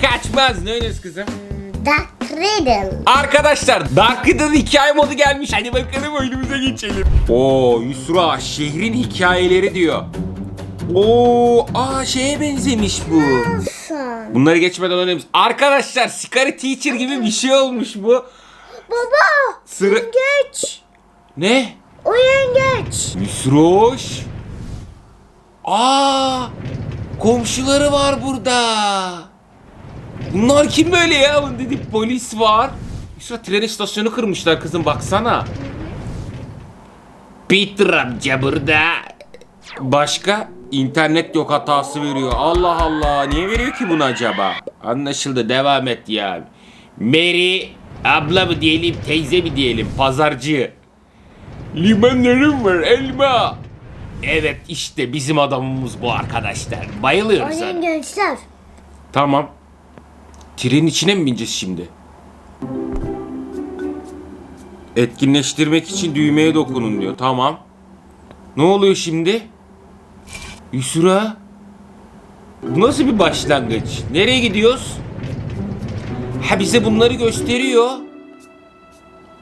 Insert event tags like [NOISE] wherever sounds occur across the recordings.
Kaçmaz. Ne oynuyoruz kızım? Dark Riddle. Arkadaşlar Dark Riddle hikaye modu gelmiş. Hadi bakalım oyunumuza geçelim. Oo Yusra şehrin hikayeleri diyor. Oo aa şeye benzemiş bu. Son. Bunları geçmeden önemli. Arkadaşlar Scary Teacher gibi bir şey olmuş bu. Baba. Sıra... Yengeç. Ne? O yengeç. Yusroş. Aa! Komşuları var burada. Bunlar kim böyle ya? Dedik polis var. Yusra tren istasyonu kırmışlar kızım baksana. Peter amca burada. Başka? internet yok hatası veriyor. Allah Allah. Niye veriyor ki bunu acaba? Anlaşıldı. Devam et ya. Mary abla mı diyelim teyze mi diyelim pazarcı. Limonlarım var elma. Evet işte bizim adamımız bu arkadaşlar. O Bayılıyoruz. ona. yengeçler. Tamam. Trenin içine mi bineceğiz şimdi? Etkinleştirmek için düğmeye dokunun diyor. Tamam. Ne oluyor şimdi? Yusra. Bu nasıl bir başlangıç? Nereye gidiyoruz? Ha bize bunları gösteriyor.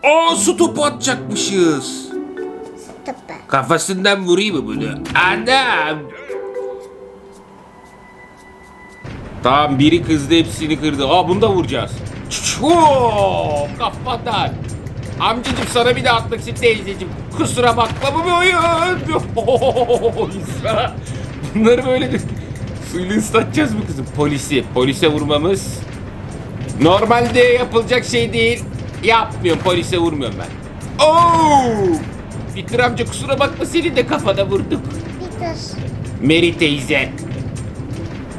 Aa su topu atacakmışız. Tıpkı. Kafasından vurayım mı bunu? Anam! Tamam biri kızdı hepsini kırdı. Aa bunu da vuracağız. Çoo, kafadan. Amcacım sana bir de atmak için teyzeciğim. Kusura bakma bu bir oyun. [LAUGHS] Bunları böyle de suyla ıslatacağız mı kızım? Polisi. Polise vurmamız normalde yapılacak şey değil. Yapmıyorum polise vurmuyorum ben. Oo! Fikir amca kusura bakma seni de kafada vurduk. Peter. Mary teyze.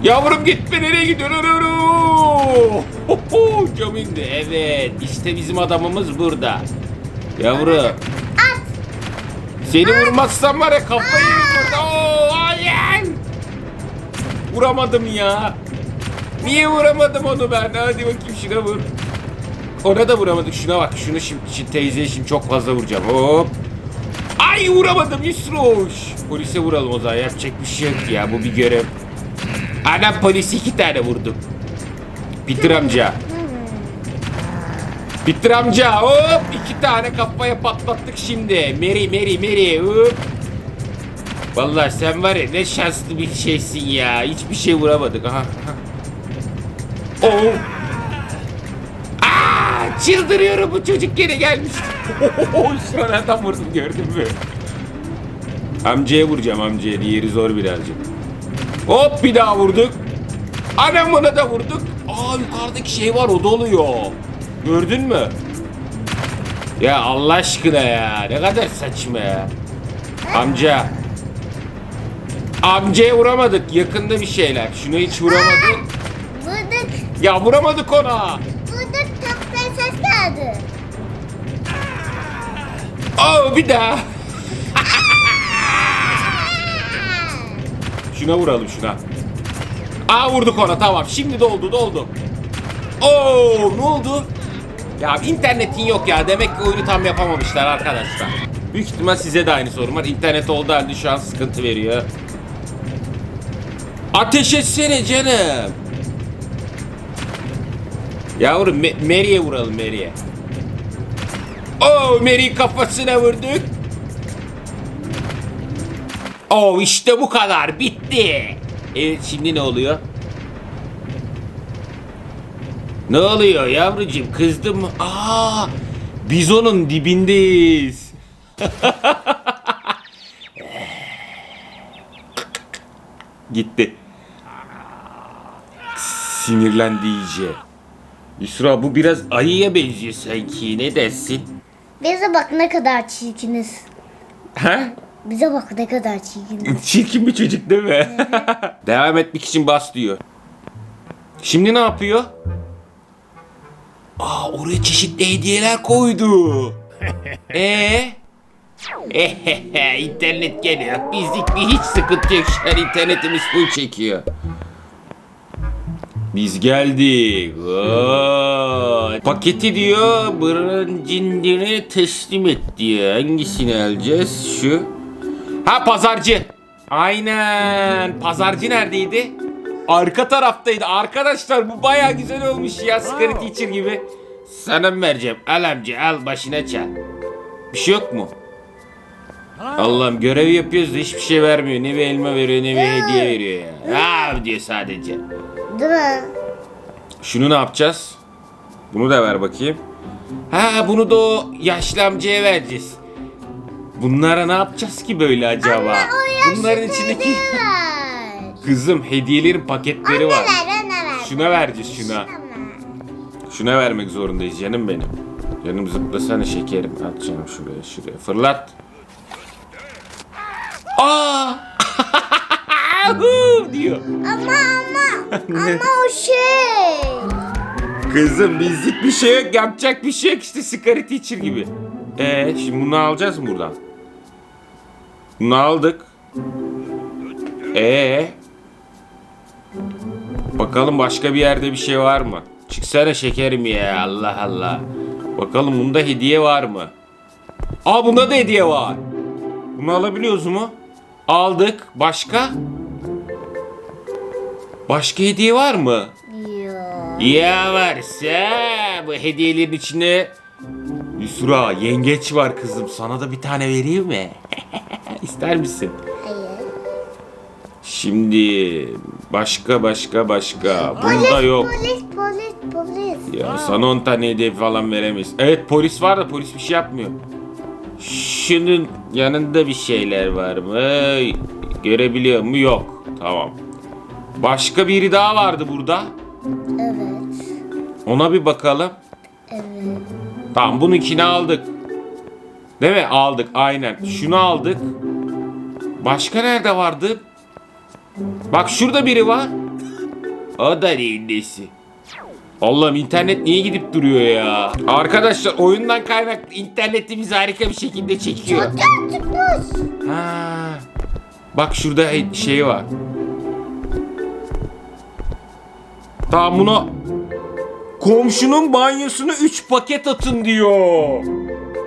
Yavrum gitme nereye gidiyorsun? Cam indi. Evet işte bizim adamımız burada. Yavru. Seni vurmazsam var ya kafayı burada. Hayır. Vuramadım ya. Niye vuramadım onu ben? Hadi bakayım şuna vur. Ona da vuramadık. Şuna bak. Şunu şimdi, şimdi teyzeye şimdi çok fazla vuracağım. Hop. Ay vuramadım Yusroş. Polise vuralım o zaman. Yapacak bir şey yok ya. Bu bir görev. Anam polisi iki tane vurdum. Peter amca. Peter amca hop iki tane kafaya patlattık şimdi. Mary Mary Mary hop. Vallahi sen var ya ne şanslı bir şeysin ya. Hiçbir şey vuramadık. Aha. Oh. Aa, çıldırıyorum bu çocuk geri gelmiş. [LAUGHS] Sonradan vurdum gördün mü? Amcaya vuracağım amcaya. Diğeri zor birazcık. Hop bir daha vurduk. Anamına da vurduk. Aa yukarıdaki şey var o doluyor. Gördün mü? Ya Allah aşkına ya. Ne kadar saçma ya. Amca. Amcaya vuramadık. Yakında bir şeyler. Şuna hiç vuramadık. Vurduk. Ya vuramadık ona. Vurduk. Çok ses geldi. Oo bir daha. [LAUGHS] Şuna vuralım şuna. Aa vurduk ona tamam. Şimdi doldu doldu. Oo ne oldu? Ya internetin yok ya. Demek ki oyunu tam yapamamışlar arkadaşlar. Büyük ihtimal size de aynı sorun var. İnternet olduğu halde şu an sıkıntı veriyor. Ateş etsene canım. Yavrum Mary'e vuralım Mary'e. Oo Mary kafasına vurduk. Oo işte bu kadar bitti. Evet şimdi ne oluyor? Ne oluyor yavrucuğum kızdım mı? Aa biz onun dibindeyiz. [LAUGHS] Gitti. Sinirlendi iyice. Yusra bu biraz ayıya benziyor sanki ne dersin? Bize bak ne kadar çirkiniz. Ha? Bize bak ne kadar çirkiniz. Çirkin bir çocuk değil mi? [LAUGHS] Devam etmek için bas diyor. Şimdi ne yapıyor? Aa oraya çeşitli hediyeler koydu. [LAUGHS] Ee? [LAUGHS] İnternet geliyor. Bizlik bir hiç sıkıntı yok. Şu an internetimiz full çekiyor. Biz geldik. Vay. Paketi diyor birincindine teslim et diyor. Hangisini alacağız? Şu. Ha pazarcı. Aynen. Pazarcı neredeydi? arka taraftaydı. Arkadaşlar bu baya güzel olmuş ya. Scary Teacher gibi. Sana mı vereceğim? Al amca al başına çal. Bir şey yok mu? Allah'ım görev yapıyoruz da hiçbir şey vermiyor. Ne bir elma veriyor ne bir hediye veriyor ya. Ha diyor sadece. Değil mi? Şunu ne yapacağız? Bunu da ver bakayım. Ha bunu da o yaşlı amcaya vereceğiz. Bunlara ne yapacağız ki böyle acaba? Bunların içindeki... Kızım hediyelerin paketleri var. Şuna vereceğiz şuna. Şuna vermek zorundayız canım benim. Canım zıplasana şekerim. At canım şuraya şuraya. Fırlat. Aa! [LAUGHS] Diyor. Ama ama [LAUGHS] ama o şey. Kızım bizlik bir şey yok. Yapacak bir şey yok işte Scary Teacher gibi. Ee şimdi bunu alacağız mı buradan? Bunu aldık. Ee Bakalım başka bir yerde bir şey var mı? Çıksana şekerim ya Allah Allah. Bakalım bunda hediye var mı? Aa bunda da hediye var. Bunu alabiliyoruz mu? Aldık. Başka? Başka hediye var mı? Yok. Ya varsa bu hediyelerin içine Yusra yengeç var kızım sana da bir tane vereyim mi? [LAUGHS] İster misin? Hayır. Şimdi başka başka başka bunda yok. Polis polis polis. Ya sana 10 tane hediye falan veremeyiz. Evet polis var da polis bir şey yapmıyor. Şunun yanında bir şeyler var mı? Görebiliyor mu? Yok. Tamam. Başka biri daha vardı burada. Evet. Ona bir bakalım. Evet. Tamam bununkini aldık. Değil mi? Aldık aynen. Şunu aldık. Başka nerede vardı? Bak şurada biri var. O da neyindesi? Allah'ım internet niye gidip duruyor ya? Arkadaşlar oyundan kaynaklı internetimiz harika bir şekilde çekiyor. Çıkmış. Ha. Bak şurada şey var. Tamam buna komşunun banyosuna 3 paket atın diyor.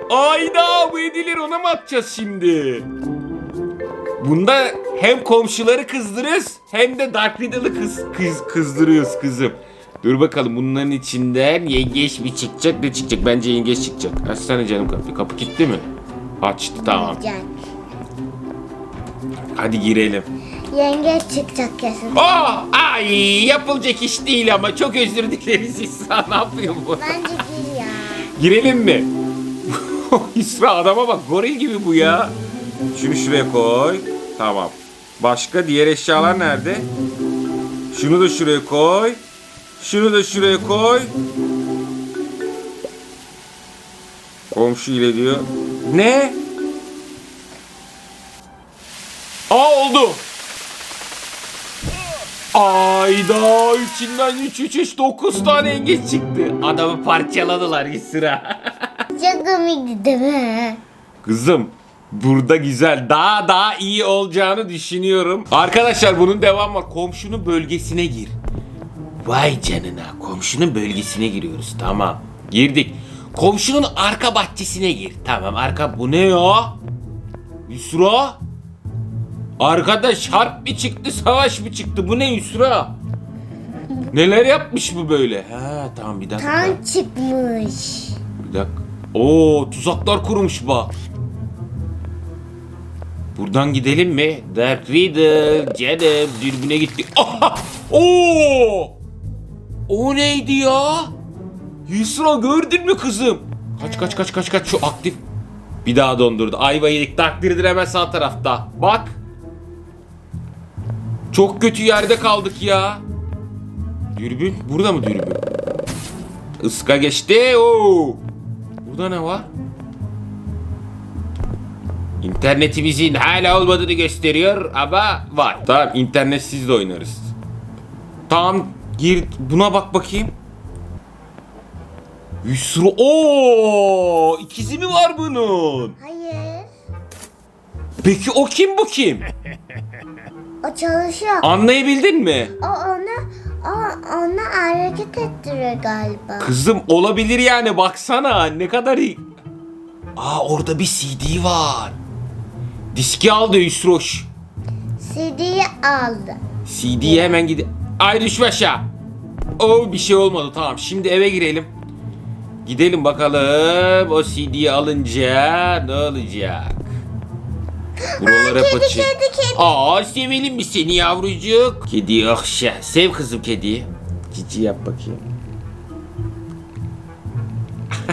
Ayda bu edilir ona mı atacağız şimdi? Bunda hem komşuları kızdırıyoruz hem de Dark Riddle'ı kız, kız, kızdırıyoruz kızım. Dur bakalım bunların içinden yengeç mi çıkacak ne çıkacak? Bence yengeç çıkacak. Açsana canım kapıyı. Kapı kilitli mi? Açtı tamam. Hadi girelim. Yengeç çıkacak kesin. Aa, ay yapılacak iş değil ama çok özür dileriz İsra ne yapıyor bu? Bence gir ya. Girelim mi? [LAUGHS] İsra adama bak goril gibi bu ya. Şunu şuraya koy. Tamam. Başka diğer eşyalar nerede? Şunu da şuraya koy. Şunu da şuraya koy. Komşu ile diyor. Ne? Aa oldu. Ayda içinden 3 3 3 9 tane yengeç çıktı. Adamı parçaladılar sıra. [LAUGHS] Çok komikti değil mi? Kızım burada güzel daha daha iyi olacağını düşünüyorum. Arkadaşlar bunun devamı var. Komşunun bölgesine gir. Vay canına komşunun bölgesine giriyoruz. Tamam girdik. Komşunun arka bahçesine gir. Tamam arka bu ne ya? Yusra? Arkadaş harp mi çıktı savaş mı çıktı? Bu ne Yusra? Neler yapmış bu böyle? Ha tamam bir dakika. Tank çıkmış. Bir dakika. Oo tuzaklar kurmuş bak. Buradan gidelim mi? Dark Riddle, canım dürbüne gittik. Aha! Oo! O neydi ya? Yusra gördün mü kızım? Kaç kaç kaç kaç kaç şu aktif. Bir daha dondurdu. Ayva yedik. Riddle hemen sağ tarafta. Bak. Çok kötü yerde kaldık ya. Dürbün. Burada mı dürbün? Iska geçti. Oo. Burada ne var? İnternetimizin hala olmadığını gösteriyor ama var. Tamam internetsiz de oynarız. Tamam gir buna bak bakayım. Yusra o ikizi mi var bunun? Hayır. Peki o kim bu kim? [LAUGHS] O çalışıyor. Anlayabildin mi? O onu o onu hareket ettiriyor galiba. Kızım olabilir yani baksana ne kadar iyi. Aa orada bir CD var. Diski aldı Yusroş. CD'yi aldı. CD'ye hemen gidi. Ay düşme aşağı. Oo bir şey olmadı tamam. Şimdi eve girelim. Gidelim bakalım o CD'yi alınca ne olacak? Buralara kedi, paçı. kedi, kedi. Aa sevelim mi seni yavrucuk? Kedi akşa. Sev kızım kediyi. Cici yap bakayım.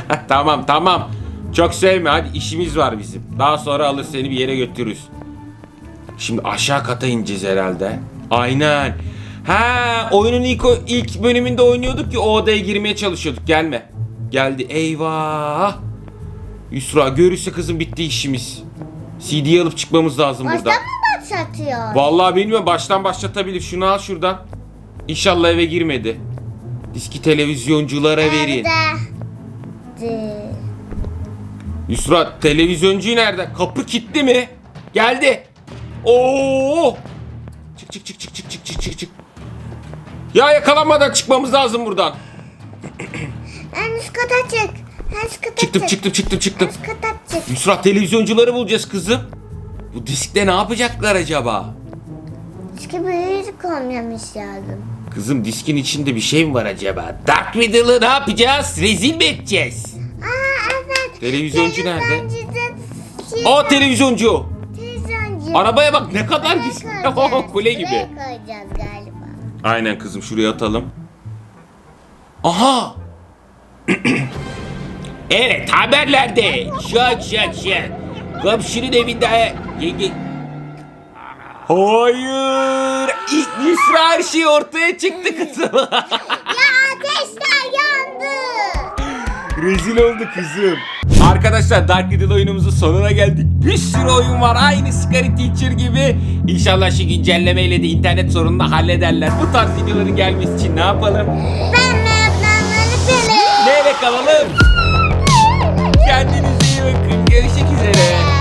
[LAUGHS] tamam tamam. Çok sevme hadi işimiz var bizim. Daha sonra alır seni bir yere götürürüz. Şimdi aşağı kata ineceğiz herhalde. Aynen. Ha, oyunun ilk ilk bölümünde oynuyorduk ki o odaya girmeye çalışıyorduk. Gelme. Geldi. Eyvah. Yusra görürse kızım bitti işimiz. CD'yi alıp çıkmamız lazım Baştan buradan. mı başlatıyor? Vallahi bilmiyorum baştan başlatabilir. Şunu al şuradan. İnşallah eve girmedi. Diski televizyonculara verin. Evde. Yusra televizyoncu nerede? Kapı kilitli mi? Geldi. Oo! Çık çık çık çık çık çık çık çık çık. Ya yakalanmadan çıkmamız lazım buradan. En üst kata çık. En üst kata Çıktım çık. çıktım çıktım En çıktım. üst kata. Yusra televizyoncuları bulacağız kızım. Bu diskte ne yapacaklar acaba? Çünkü büyük olmamış lazım. Kızım diskin içinde bir şey mi var acaba? Dark Riddle'ı ne yapacağız? Rezil mi edeceğiz? Aa evet. Televizyoncu nerede? Televizyoncu şey- O televizyoncu. Televizyoncu. Arabaya bak ne kadar güzel. koyacağız, [LAUGHS] Kule gibi. Buraya koyacağız galiba. Aynen kızım şuraya atalım. Aha! [CLEARS THROAT] evet haberlerde. Şak şak şak. Komşunun evinde yenge... Hayır! İlk Yusra her şey ortaya çıktı kızım. Ya ateşler yandı. Rezil oldu kızım. Arkadaşlar Dark Riddle oyunumuzun sonuna geldik. Bir sürü oyun var aynı Scary Teacher gibi. İnşallah şu güncellemeyle de internet sorununu hallederler. Bu tarz videoların gelmesi için ne yapalım? Ben meyaplarını böyle. Nereye kalalım? ele se quiser, né?